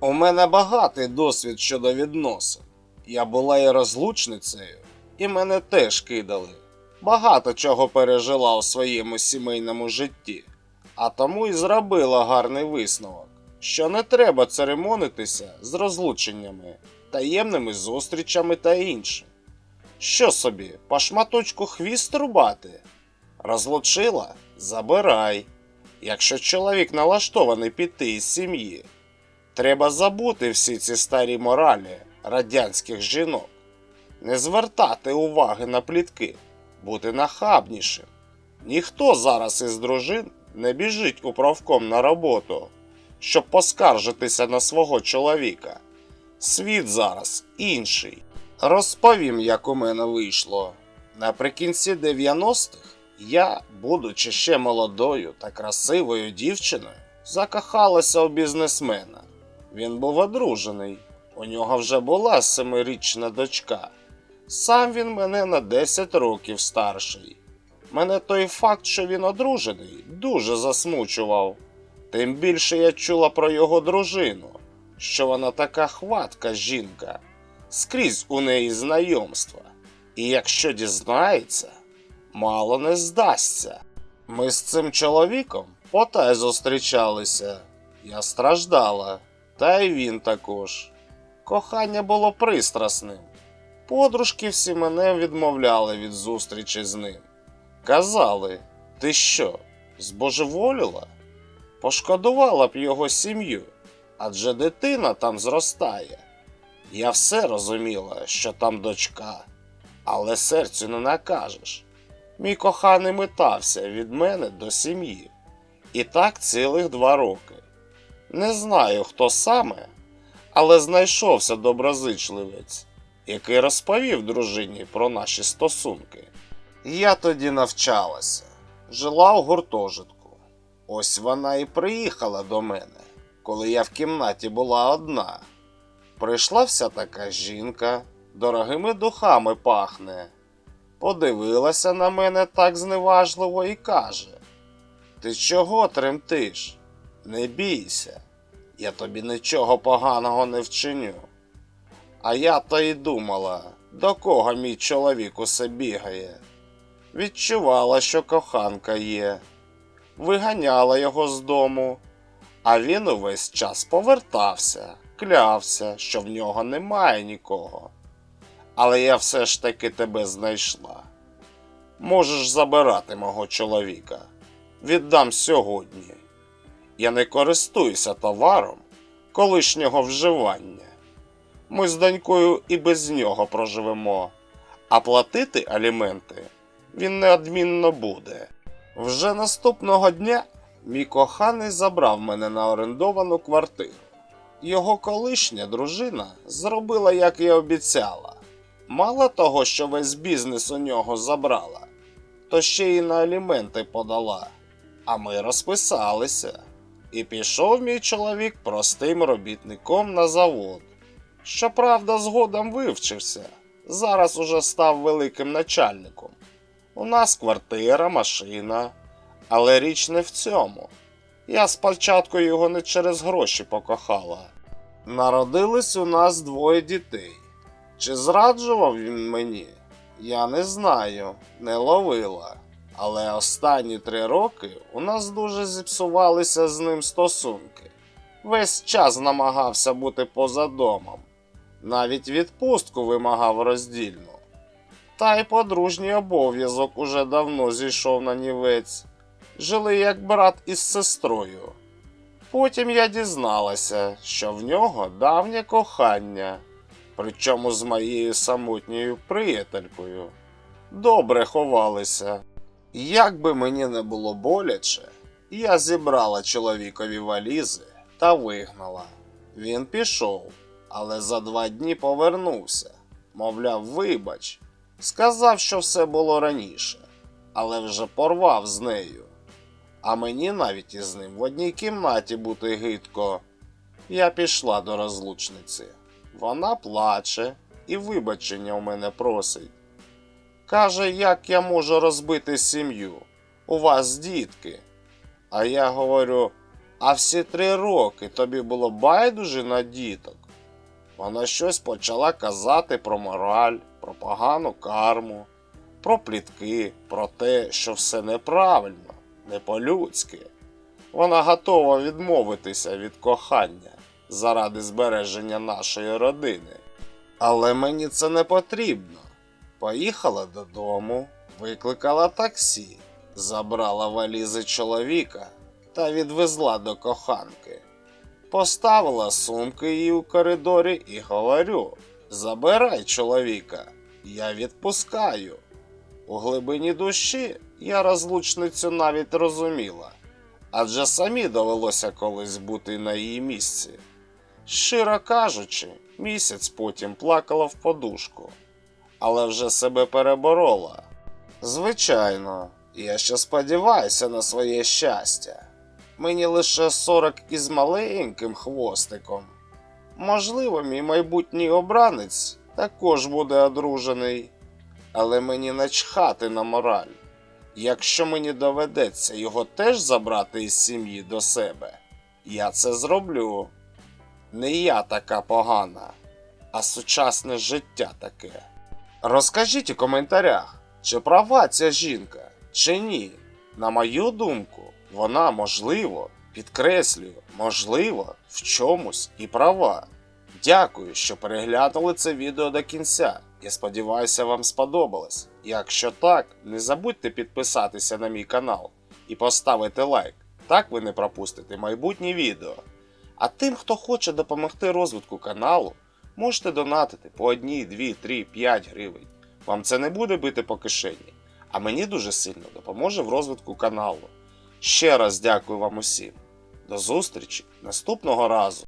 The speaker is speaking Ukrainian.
У мене багатий досвід щодо відносин. Я була і розлучницею, і мене теж кидали. Багато чого пережила у своєму сімейному житті, а тому і зробила гарний висновок, що не треба церемонитися з розлученнями, таємними зустрічами та іншим. Що собі, по шматочку хвіст рубати? Розлучила? Забирай. Якщо чоловік налаштований піти із сім'ї, треба забути всі ці старі моралі радянських жінок, не звертати уваги на плітки, бути нахабнішим. Ніхто зараз із дружин не біжить у правком на роботу, щоб поскаржитися на свого чоловіка. Світ зараз інший. Розповім, як у мене вийшло. Наприкінці 90-х я, будучи ще молодою та красивою дівчиною, закохалася у бізнесмена. Він був одружений, у нього вже була семирічна дочка. Сам він мене на 10 років старший. Мене той факт, що він одружений, дуже засмучував. Тим більше я чула про його дружину, що вона така хватка жінка, скрізь у неї знайомства. І якщо дізнається, мало не здасться. Ми з цим чоловіком потай зустрічалися. Я страждала, та й він також. Кохання було пристрасним. Подружки всі мене відмовляли від зустрічі з ним. Казали, ти що, збожеволіла? Пошкодувала б його сім'ю, адже дитина там зростає. Я все розуміла, що там дочка, але серцю не накажеш. Мій коханий метався від мене до сім'ї. І так цілих два роки. Не знаю, хто саме, але знайшовся доброзичливець, який розповів дружині про наші стосунки. Я тоді навчалася, жила у гуртожитку. Ось вона і приїхала до мене, коли я в кімнаті була одна. Прийшла вся така жінка, дорогими духами пахне. Подивилася на мене так зневажливо і каже: Ти чого тремтиш? Не бійся, я тобі нічого поганого не вчиню. А я то й думала, до кого мій чоловік усе бігає. Відчувала, що коханка є, виганяла його з дому, а він увесь час повертався, клявся, що в нього немає нікого. Але я все ж таки тебе знайшла. Можеш забирати мого чоловіка. Віддам сьогодні. Я не користуюся товаром колишнього вживання. Ми з донькою і без нього проживемо, а платити аліменти він неодмінно буде. Вже наступного дня мій коханий забрав мене на орендовану квартиру. Його колишня дружина зробила, як і обіцяла. Мало того, що весь бізнес у нього забрала, то ще й на аліменти подала. А ми розписалися. І пішов мій чоловік простим робітником на завод. Щоправда, згодом вивчився. Зараз уже став великим начальником. У нас квартира, машина. Але річ не в цьому. Я спочатку його не через гроші покохала. Народились у нас двоє дітей. Чи зраджував він мені? Я не знаю, не ловила. Але останні три роки у нас дуже зіпсувалися з ним стосунки. Весь час намагався бути поза домом, навіть відпустку вимагав роздільну. Та й подружній обов'язок уже давно зійшов на нівець. Жили як брат із сестрою. Потім я дізналася, що в нього давнє кохання, причому з моєю самотньою приятелькою. Добре ховалися. Як би мені не було боляче, я зібрала чоловікові валізи та вигнала. Він пішов, але за два дні повернувся. Мовляв, вибач, сказав, що все було раніше, але вже порвав з нею. А мені навіть із ним в одній кімнаті бути гидко. Я пішла до розлучниці. Вона плаче і вибачення у мене просить. Каже, як я можу розбити сім'ю? У вас дітки. А я говорю: А всі три роки тобі було байдуже на діток. Вона щось почала казати про мораль, про погану карму, про плітки, про те, що все неправильно, не по-людськи. Вона готова відмовитися від кохання заради збереження нашої родини. Але мені це не потрібно. Поїхала додому, викликала таксі, забрала валізи чоловіка та відвезла до коханки. Поставила сумки їй у коридорі і говорю: Забирай чоловіка, я відпускаю. У глибині душі я розлучницю навіть розуміла, адже самі довелося колись бути на її місці. Щиро кажучи, місяць потім плакала в подушку, але вже себе переборола. Звичайно, я ще сподіваюся на своє щастя. Мені лише 40 із маленьким хвостиком. Можливо, мій майбутній обранець також буде одружений, але мені начхати на мораль. Якщо мені доведеться його теж забрати із сім'ї до себе, я це зроблю. Не я така погана, а сучасне життя таке. Розкажіть у коментарях, чи права ця жінка, чи ні. На мою думку, вона можливо, підкреслюю, можливо, в чомусь і права. Дякую, що переглянули це відео до кінця. Я сподіваюся, вам сподобалось. Якщо так, не забудьте підписатися на мій канал і поставити лайк. Так ви не пропустите майбутні відео. А тим, хто хоче допомогти розвитку каналу, можете донатити по 1, 2, 3, 5 гривень. Вам це не буде бити по кишені, а мені дуже сильно допоможе в розвитку каналу. Ще раз дякую вам усім. До зустрічі наступного разу!